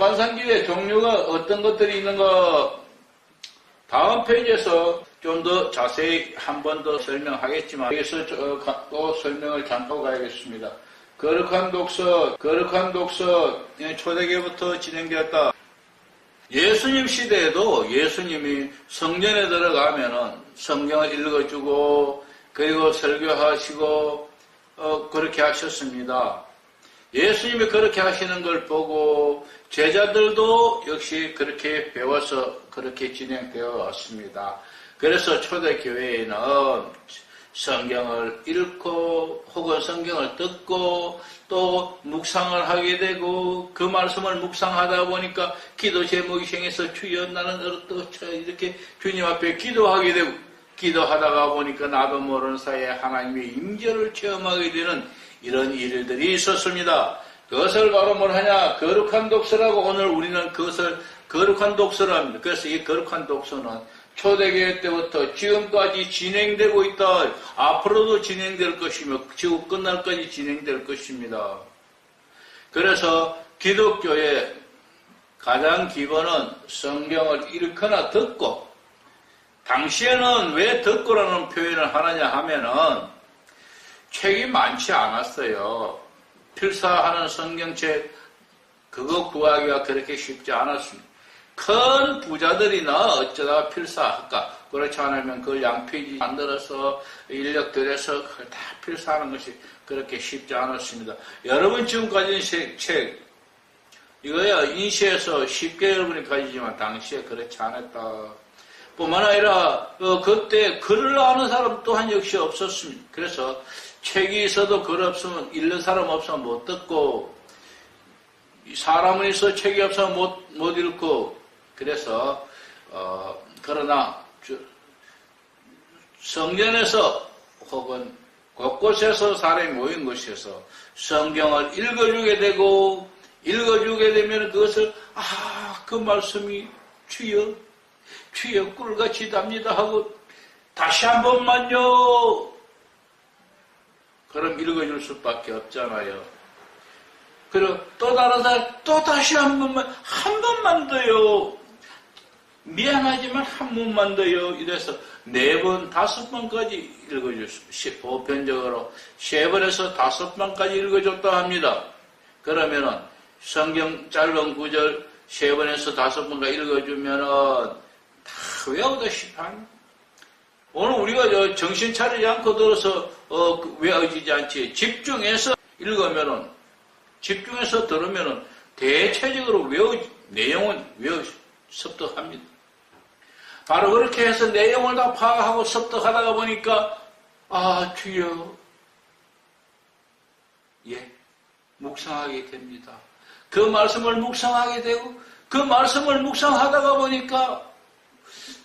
관상기의 종류가 어떤 것들이 있는가 다음 페이지에서 좀 더 자세히 한 번 더 설명하겠지만 여기서 또 설명을 잠깐 가야겠습니다. 거룩한 독서, 거룩한 독서 초대기부터 진행되었다. 예수님 시대에도 예수님이 성전에 들어가면은 성경을 읽어주고 그리고 설교하시고 어, 그렇게 하셨습니다. 예수님이 그렇게 하시는 걸 보고 제자들도 역시 그렇게 배워서 그렇게 진행되어 왔습니다. 그래서 초대교회에는 성경을 읽고 혹은 성경을 듣고 또 묵상을 하게 되고 그 말씀을 묵상하다 보니까 기도 제목이 생겨서 주여 나는 어떻게 이렇게 주님 앞에 기도하게 되고 기도하다가 보니까 나도 모르는 사이에 하나님의 임재를 체험하게 되는 이런 일들이 있었습니다. 그것을 바로 뭘 하냐? 거룩한 독서라고 오늘 우리는 그것을 거룩한 독서를 합니다. 그래서 이 거룩한 독서는 초대교회 때부터 지금까지 진행되고 있다. 앞으로도 진행될 것이며 지구 끝날까지 진행될 것입니다. 그래서 기독교의 가장 기본은 성경을 읽거나 듣고 당시에는 왜 듣고라는 표현을 하느냐 하면은 책이 많지 않았어요. 필사하는 성경책 그거 구하기가 그렇게 쉽지 않았습니다. 큰 부자들이나 어쩌다가 필사할까? 그렇지 않으면 그걸 양페이지 만들어서 인력 들여서 다 필사하는 것이 그렇게 쉽지 않았습니다. 여러분 지금까지는 책, 이거야 인시에서 쉽게 여러분이 가지지만 당시에 그렇지 않았다. 뿐만 아니라 어, 그때 글을 아는 사람 또한 역시 없었습니다. 그래서 책이 있어도 글 없으면 읽는 사람 없으면 못 듣고 사람은 있어 책이 없으면 못, 못 읽고 그래서 어, 그러나 성전에서 혹은 곳곳에서 사람이 모인 곳에서 성경을 읽어주게 되고 읽어주게 되면 그것을 아 그 말씀이 주여 주여 꿀같이 답니다 하고 다시 한 번만요 그럼 읽어줄 수밖에 없잖아요. 그리고 또 다른 사람 또 다시 한 번만 한 번만 더요. 미안하지만 한 번만 더요. 이래서 네 번, 다섯 번까지 읽어줬습니다. 보편적으로 세 번에서 다섯 번까지 읽어줬다 합니다. 그러면은 성경 짧은 구절 세 번에서 다섯 번까지 읽어주면은 다 외우다시피 합니다. 오늘 우리가 정신 차리지 않고 들어서 어, 그 외워지지 않지. 집중해서 읽으면은 집중해서 들으면은 대체적으로 외우 내용은 외우 습득합니다. 바로 그렇게 해서 내용을 다 파악하고 습득하다가 보니까 아 주여 예 묵상하게 됩니다. 그 말씀을 묵상하게 되고 그 말씀을 묵상하다가 보니까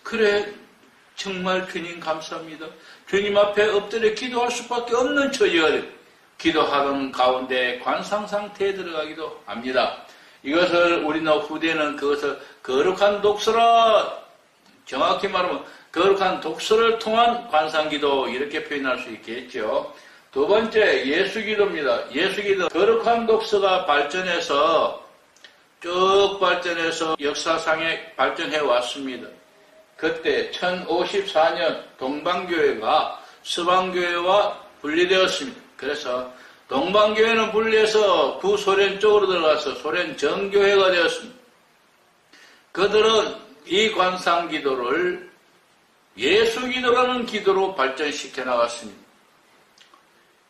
그래 정말 주님 감사합니다. 주님 앞에 엎드려 기도할 수밖에 없는 처지가 기도하는 가운데 관상 상태에 들어가기도 합니다. 이것을 우리는 후대는 그것을 거룩한 독서라 정확히 말하면 거룩한 독서를 통한 관상기도 이렇게 표현할 수 있겠죠. 두 번째 예수기도입니다. 예수기도 거룩한 독서가 발전해서 쭉 발전해서 역사상에 발전해 왔습니다. 그때 1054년 동방교회가 서방교회와 분리되었습니다. 그래서 동방교회는 분리해서 구소련 쪽으로 들어가서 소련 정교회가 되었습니다. 그들은 이 관상 기도를 예수 기도라는 기도로 발전시켜 나갔습니다.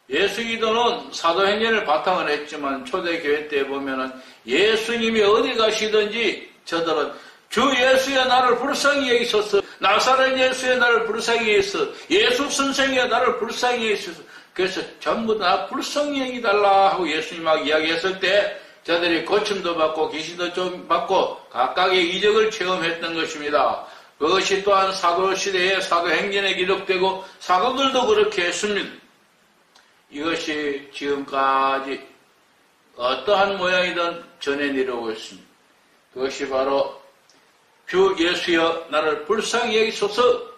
예수 기도는 사도행전을 바탕을 했지만 초대교회 때 보면은 예수님이 어디 가시든지 저들은 주 예수의 나를 불쌍히 여기소서 나사렛 예수의 나를 불쌍히 여기소서 예수 선생의 나를 불쌍히 여기소서 그래서 전부 다 불쌍히 여기달라 하고 예수님하고 이야기했을 때 저들이 고침도 받고 귀신도 좀 받고 각각의 이적을 체험했던 것입니다. 그것이 또한 사도 시대의 사도 행전에 기록되고 사도들도 그렇게 했습니다. 이것이 지금까지 어떠한 모양이든 전해 내려오고 있습니다. 그것이 바로 주 예수여 나를 불쌍히 여기소서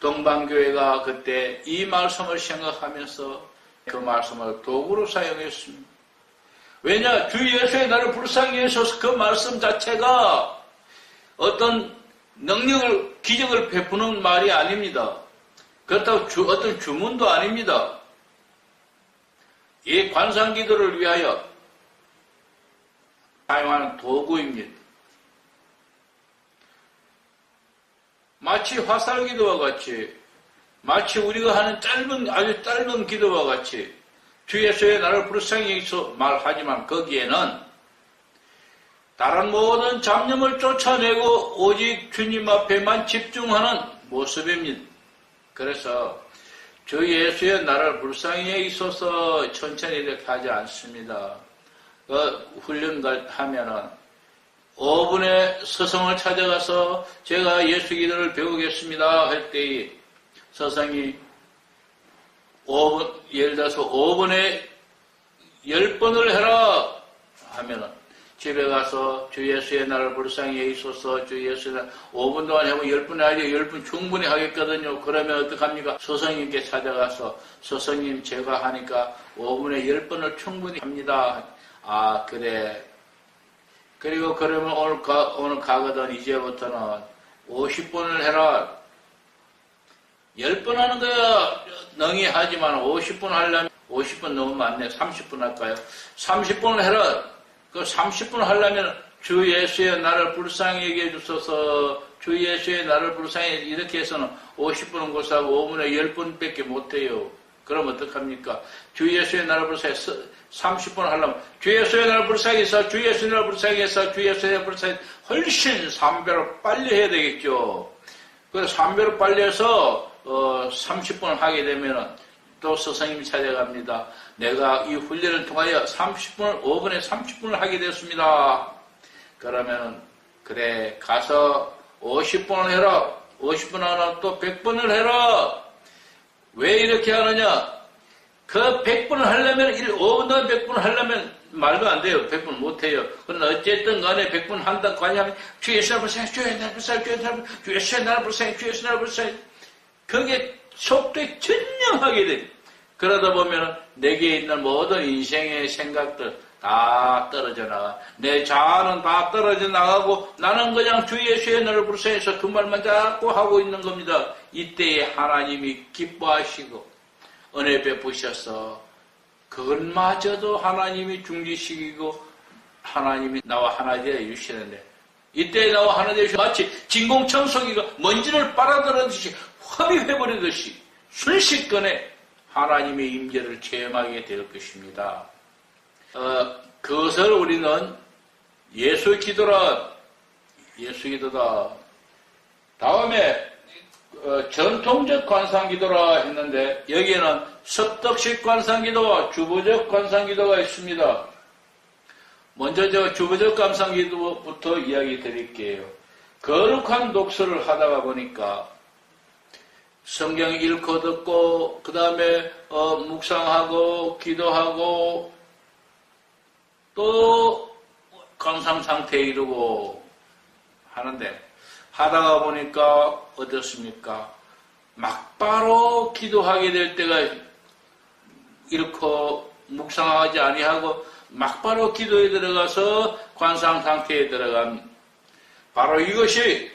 동방교회가 그때 이 말씀을 생각하면서 그 말씀을 도구로 사용했습니다. 왜냐? 주 예수의 나를 불쌍히 해서 그 말씀 자체가 어떤 능력을, 기적을 베푸는 말이 아닙니다. 그렇다고 주, 어떤 주문도 아닙니다. 이 관상 기도를 위하여 사용하는 도구입니다. 마치 화살 기도와 같이, 마치 우리가 하는 짧은, 아주 짧은 기도와 같이, 주 예수의 나를 불쌍히 해서 말하지만 거기에는 다른 모든 잡념을 쫓아내고 오직 주님 앞에만 집중하는 모습입니다. 그래서 주 예수의 나를 불쌍히 해 있어서 천천히 이렇게 하지 않습니다. 그 훈련 하면은 5분의 서성을 찾아가서 제가 예수 기도를 배우겠습니다 할 때에 서성이 5분, 예를 들어서 5분에 10번을 해라 하면은 집에 가서 주 예수의 나를 불쌍히 해 있어서 주 예수의 날 5분 동안 해보면 10분 아니요 10분 충분히 하겠거든요. 그러면 어떡합니까? 스승님께 찾아가서 스승님 제가 하니까 5분에 10번을 충분히 합니다. 아 그래 그리고 그러면 오늘 가, 오늘 가거든 이제부터는 50분을 해라. 10번 하는 거야 능히 하지만 50분 하려면 50분 너무 많네. 30분 할까요? 30분을 해라. 그 30분 하려면 주 예수의 나를 불쌍히 여겨 주소서 주 예수의 나를 불쌍히 이렇게 해서는 50분은 고사하고 5분에 10분밖에 못해요. 그럼 어떡합니까? 주 예수의 나를 불쌍히 30분 하려면 주 예수의 불쌍히 해서 주 예수의 불쌍히 해서 주 예수의 불쌍히 해서 훨씬 3배로 빨리 해야 되겠죠. 그래서 3배로 빨리 해서 어, 30분을 하게 되면은 또 스승님이 찾아갑니다. 내가 이 훈련을 통하여 30분을, 5분에 30분을 하게 됐습니다. 그러면, 그래, 가서 50분을 해라. 50분 하나 또 100분을 해라. 왜 이렇게 하느냐? 그 100분을 하려면, 5분 동안 100분을 하려면 말도 안 돼요. 100분 못 해요. 그러나 어쨌든 간에 100분 한다고 하냐면, 주 예수 나를 불쌍해, 주 예수 나를 불쌍해, 주 예수 나를 불쌍해, 주 예수 나를 불쌍해, 주 예수 나를 불쌍해. 그게 속도에 전념하게 돼. 그러다 보면 내게 있는 모든 인생의 생각들 다 떨어져 나가. 내 자아는 다 떨어져 나가고 나는 그냥 주 예수의 너를 불쌍해서 그 말만 자꾸 하고 있는 겁니다. 이때에 하나님이 기뻐하시고 은혜 베푸셔서 그것마저도 하나님이 중지시키고 하나님이 나와 하나 되어 주시는데 이때 나와 하나 되어 주시 마치 진공청소기가 먼지를 빨아들이듯이 흡입해버리듯이 순식간에 하나님의 임재를 체험하게 될 것입니다. 어, 그것을 우리는 예수 기도라, 예수 기도다. 다음에 어, 전통적 관상기도라 했는데 여기에는 섭덕식 관상기도와 주보적 관상기도가 있습니다. 먼저 저 주보적 관상기도부터 이야기 드릴게요. 거룩한 독서를 하다가 보니까 성경 읽고 듣고 그 다음에 어, 묵상하고 기도하고 또 건상 상태에 이르고 하는데 하다가 보니까 어떻습니까? 막바로 기도하게 될 때가 이렇고 묵상하지 아니하고 막바로 기도에 들어가서 관상 상태에 들어간 바로 이것이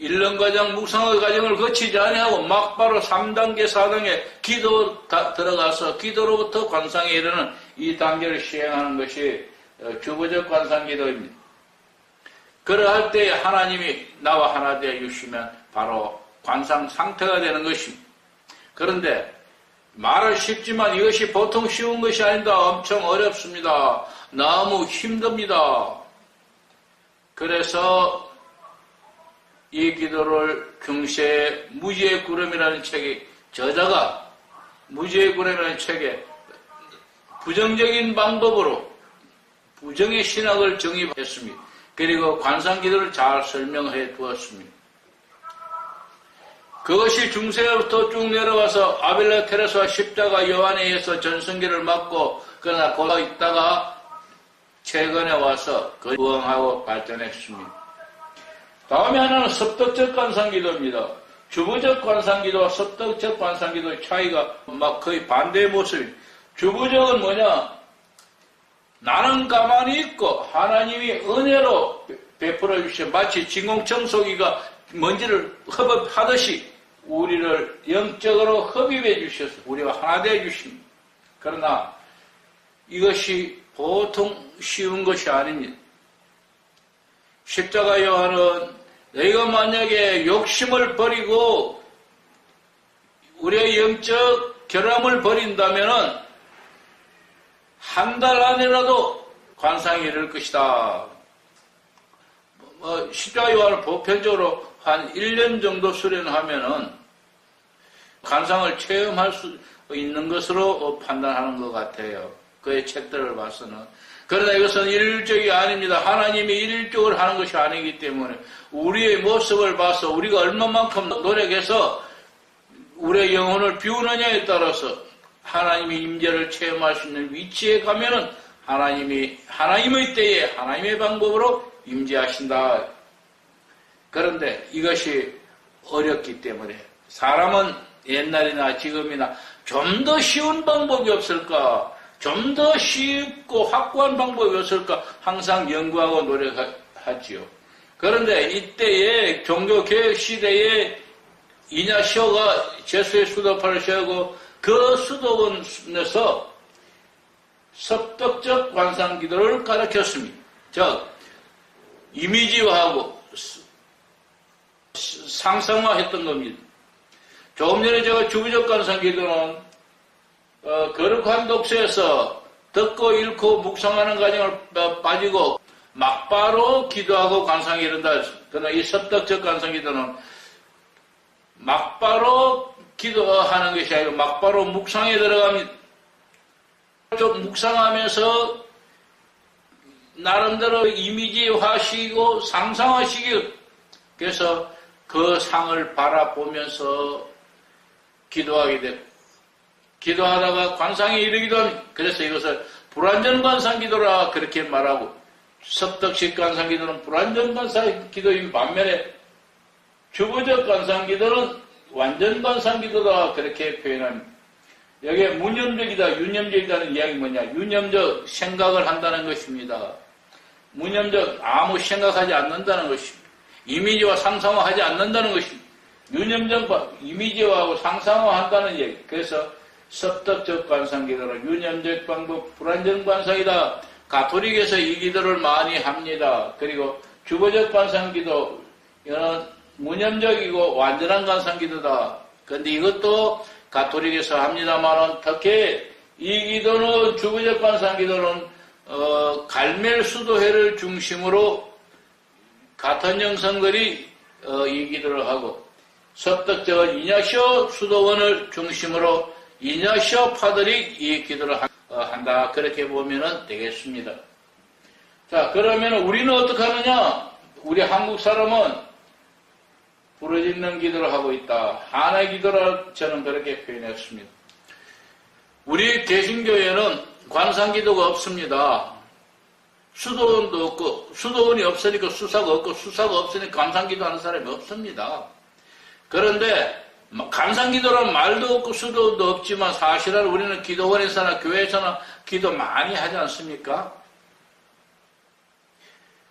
1년 과정, 묵상의 과정을 거치지 아니하고 막바로 3단계, 4단계 기도 들어가서 기도로부터 관상에 이르는 이 단계를 시행하는 것이 어, 주부적 관상 기도입니다. 그러할 때 하나님이 나와 하나 되어 주시면 바로 관상 상태가 되는 것입니다. 그런데 말은 쉽지만 이것이 보통 쉬운 것이 아니다. 엄청 어렵습니다. 너무 힘듭니다. 그래서 이 기도를 경시에 무지의 구름이라는 책에 저자가 무지의 구름이라는 책에 부정적인 방법으로 부정의 신학을 정립했습니다. 그리고 관상 기도를 잘 설명해 두었습니다. 그것이 중세부터 쭉 내려와서 아벨라 테레스와 십자가 요한에 의해서 전성기를 맞고 그러나 거기 있다가 최근에 와서 그 부흥하고 발전했습니다. 다음에 하나는 섭덕적 관상기도입니다. 주부적 관상기도와 섭덕적 관상기도의 차이가 막 거의 반대의 모습이 주부적은 뭐냐? 나는 가만히 있고 하나님이 은혜로 베- 베풀어 주신 마치 진공청소기가 먼지를 흡입하듯이 우리를 영적으로 흡입해 주셔서 우리가 하나 되어 주십니다. 그러나 이것이 보통 쉬운 것이 아닙니다. 십자가 요한은 너희가 만약에 욕심을 버리고 우리의 영적 결함을 버린다면은 한 달 안에라도 관상이 이를 것이다. 뭐, 십자가 요한을 보편적으로 한 1년 정도 수련하면은 관상을 체험할 수 있는 것으로 판단하는 것 같아요. 그의 책들을 봐서는. 그러나 이것은 일률적이 아닙니다. 하나님이 일률적으로 하는 것이 아니기 때문에 우리의 모습을 봐서 우리가 얼마만큼 노력해서 우리의 영혼을 비우느냐에 따라서 하나님의 임재를 체험할 수 있는 위치에 가면은 하나님이 하나님의 때에 하나님의 방법으로 임재하신다. 그런데 이것이 어렵기 때문에 사람은 옛날이나 지금이나 좀 더 쉬운 방법이 없을까? 좀 더 쉽고 확고한 방법이 없을까? 항상 연구하고 노력하지요. 그런데 이때의 종교 개혁 시대에 이냐시오가 제수의 수도파를 세우고 그 수도원에서 섭덕적 관상 기도를 가르쳤습니다. 즉 이미지화하고 상상화했던 겁니다. 조금 전에 제가 주부적 관상 기도는 어, 거룩한 독서에서 듣고 읽고 묵상하는 과정을 빠지고 막바로 기도하고 관상이 이른다. 그러나 이 섭덕적 관상 기도는 막바로 기도하는 것이 아니고 막바로 묵상에 들어갑니다. 좀 묵상하면서 나름대로 이미지화시키고 상상화시키고 그래서 그 상을 바라보면서 기도하게 되고 기도하다가 관상이 이르기도 합니다. 그래서 이것을 불완전 관상 기도라 그렇게 말하고 섭덕식 관상 기도는 불완전 관상 기도인 반면에 주부적 관상 기도는 완전 관상 기도다 그렇게 표현합니다. 여기에 무념적이다, 유념적이다는 이야기 뭐냐? 유념적 생각을 한다는 것입니다. 무념적 아무 생각하지 않는다는 것입니다. 이미지와 상상화하지 않는다는 것입니다. 유념적 이미지화하고 상상화한다는 얘기. 그래서 섭덕적 관상기도는 유념적 방법, 불완전 관상이다. 가톨릭에서 이 기도를 많이 합니다. 그리고 주보적 관상기도 이는 무념적이고 완전한 관상기도다. 그런데 이것도 가톨릭에서 합니다만은 특히 이 기도는 주보적 관상기도는 어, 갈멜 수도회를 중심으로 같은 영성들이 어, 이 기도를 하고 섭덕적은 이냐시오 수도원을 중심으로 이냐시오 파들이 이 기도를 어, 한다 그렇게 보면 되겠습니다. 자 그러면 우리는 어떻게 하느냐? 우리 한국 사람은 부르짖는 기도를 하고 있다. 하나의 기도를 저는 그렇게 표현했습니다. 우리 개신교회는 관상기도가 없습니다. 수도원도 없고 수도원이 없으니까 수사가 없고 수사가 없으니까 감상기도 하는 사람이 없습니다. 그런데 감상기도란 말도 없고 수도원도 없지만 사실은 우리는 기도원에서나 교회에서나 기도 많이 하지 않습니까?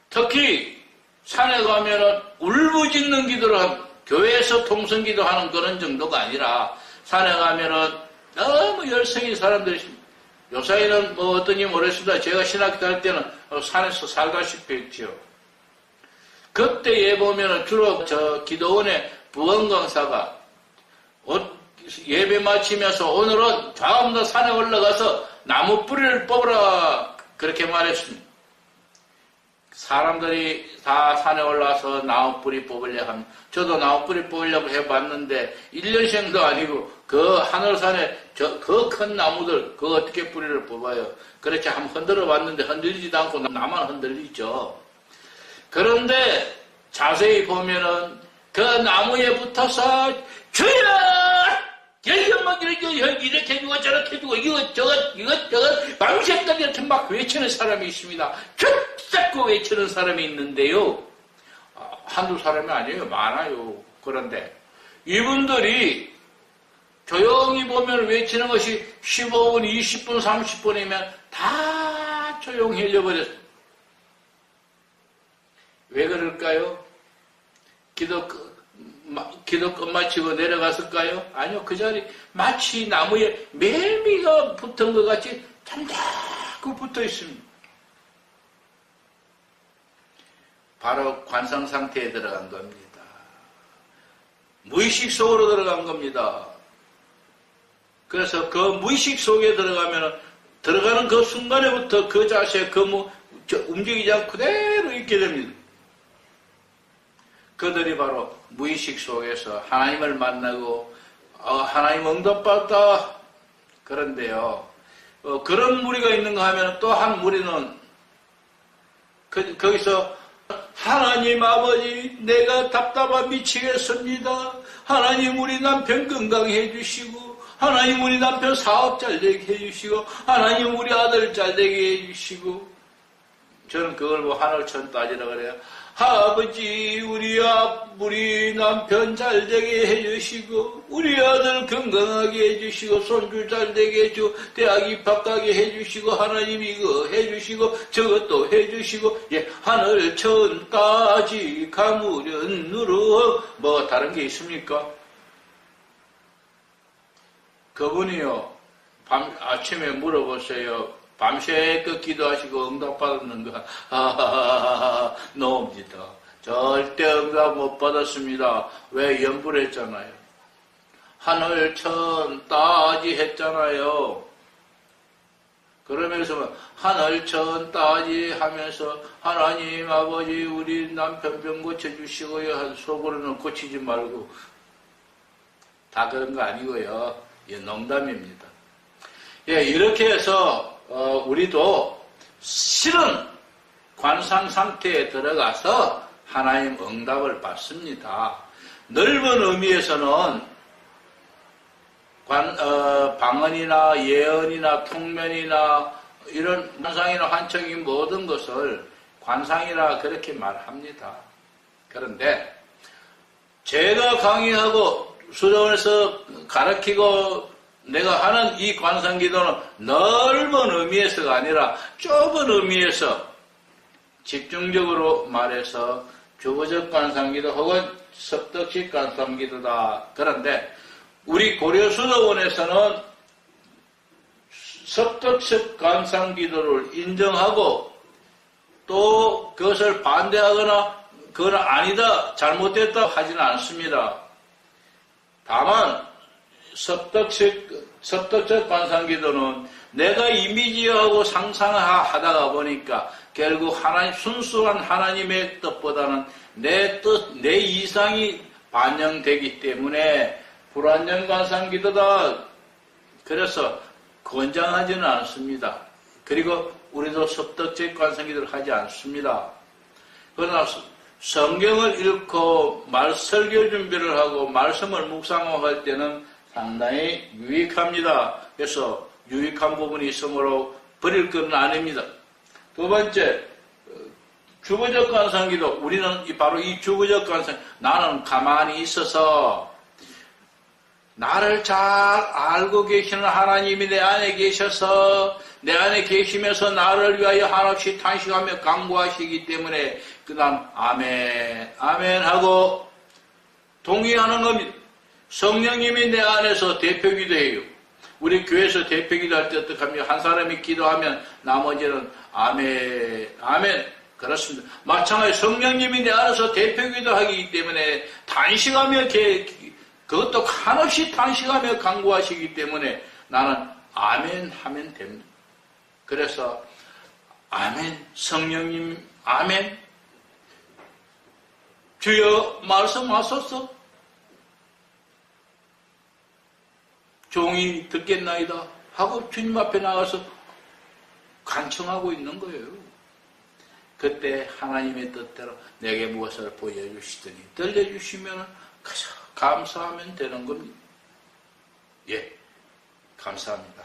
특히 산에 가면은 울부짖는 기도를. 교회에서 통성기도 하는 그런 정도가 아니라 산에 가면은 너무 열성인 사람들이. 요사이는 뭐 어떤지 모르겠습니다. 제가 신학교 할 때는 산에서 살다시피 했지요. 그때에 보면은 주로 저 기도원의 부원 강사가 예배 마치면서 오늘은 다 산에 올라가서 나무 뿌리를 뽑으라 그렇게 말했습니다. 사람들이 다 산에 올라서 나무 뿌리 뽑으려 합니다. 저도 나무 뿌리 뽑으려고 해봤는데 1년생도 아니고 그 하늘산에 저 그 큰 나무들 그거 어떻게 뿌리를 뽑아요? 그렇게 한번 흔들어 봤는데 흔들리지도 않고 나만 흔들리죠. 그런데 자세히 보면은 그 나무에 붙어서 주여 엄마 이렇게 이렇게 해주고 저렇게 해주고 이거 저거 이거 저거 밤새까지 이렇게 막 외치는 사람이 있습니다. 붙잡고 외치는 사람이 있는데요. 한두 사람이 아니에요. 많아요. 그런데 이분들이 조용히 보면 외치는 것이 15분, 20분, 30분이면 다 조용해져 버렸어. 왜 그럴까요? 마- 기도 끝마치고 내려갔을까요? 아니요. 그 자리 마치 나무에 멜미가 붙은 것 같이 잠자고 붙어 있습니다. 바로 관상 상태에 들어간 겁니다. 무의식 속으로 들어간 겁니다. 그래서 그 무의식 속에 들어가면 들어가는 그 순간에부터 그 자세, 그 무, 저 움직이지 않고 그대로 있게 됩니다. 그들이 바로 무의식 속에서 하나님을 만나고 어, 하나님 응답받다 그런데요. 어, 그런 무리가 있는가 하면 또 한 무리는 그, 거기서 하나님 아버지 내가 답답하 미치겠습니다. 하나님 우리 남편 건강해 주시고 하나님 우리 남편 사업 잘 되게 해 주시고 하나님 우리 아들 잘 되게 해 주시고 저는 그걸 뭐 하늘천 따지라 그래요. 아버지 우리 아 우리 남편 잘 되게 해주시고 우리 아들 건강하게 해주시고 손주 잘 되게 해주 대학 입학하게 해주시고 하나님 이거 해주시고 저것도 해주시고 예 하늘천 따지 가무련 누르 뭐 다른 게 있습니까? 그분이요 밤 아침에 물어보세요. 밤새껏 기도하시고 응답받았는가? 하하하하 노입니다. 절대 응답 못 받았습니다. 왜 염불했잖아요. 하늘 천 따지 했잖아요. 그러면서 하늘 천 따지 하면서 하나님 아버지 우리 남편 병 고쳐주시고요. 한 속으로는 고치지 말고 다 그런 거 아니고요. 예, 농담입니다. 예, 이렇게 해서 어, 우리도 실은 관상 상태에 들어가서 하나님 응답을 받습니다. 넓은 의미에서는 관, 어, 방언이나 예언이나 통면이나 이런 관상이나 환청인 모든 것을 관상이라 그렇게 말합니다. 그런데 제가 강의하고 수련에서 가르치고 내가 하는 이 관상기도는 넓은 의미에서가 아니라 좁은 의미에서 집중적으로 말해서 주거적 관상기도 혹은 섭덕식 관상기도다. 그런데 우리 고려수도원에서는 섭덕식 관상기도를 인정하고 또 그것을 반대하거나 그건 아니다, 잘못됐다 하지는 않습니다. 다만 섭덕식, 섭덕적 관상기도는 내가 이미지하고 상상하다가 보니까 결국 하나님, 순수한 하나님의 뜻보다는 내 뜻, 내 이상이 반영되기 때문에 불완전 관상기도다. 그래서 권장하지는 않습니다. 그리고 우리도 섭덕적 관상기도를 하지 않습니다. 그러나 성경을 읽고 말 설교 준비를 하고 말씀을 묵상할 때는 상당히 유익합니다. 그래서 유익한 부분이 있으므로 버릴 것은 아닙니다. 두 번째, 주거적 관상기도 우리는 바로 이 주거적 관상 나는 가만히 있어서 나를 잘 알고 계시는 하나님이 내 안에 계셔서 내 안에 계시면서 나를 위하여 한없이 탄식하며 강구하시기 때문에 그다음 아멘 아멘 하고 동의하는 겁니다. 성령님이 내 안에서 대표 기도 해요. 우리 교회에서 대표 기도 할때 하면 한 사람이 기도하면 나머지는 아멘 아멘 그렇습니다. 마찬가지 성령님이 내 안에서 대표 기도 하기 때문에 단식하며 개, 그것도 한없이 단식하며 강구하시기 때문에 나는 아멘 하면 됩니다. 그래서 아멘 성령님 아멘 주여 말씀하소서 종이 듣겠나이다 하고 주님 앞에 나가서 간청하고 있는 거예요. 그때 하나님의 뜻대로 내게 무엇을 보여주시더니 들려주시면 감사하면 되는 겁니다. 예, 감사합니다.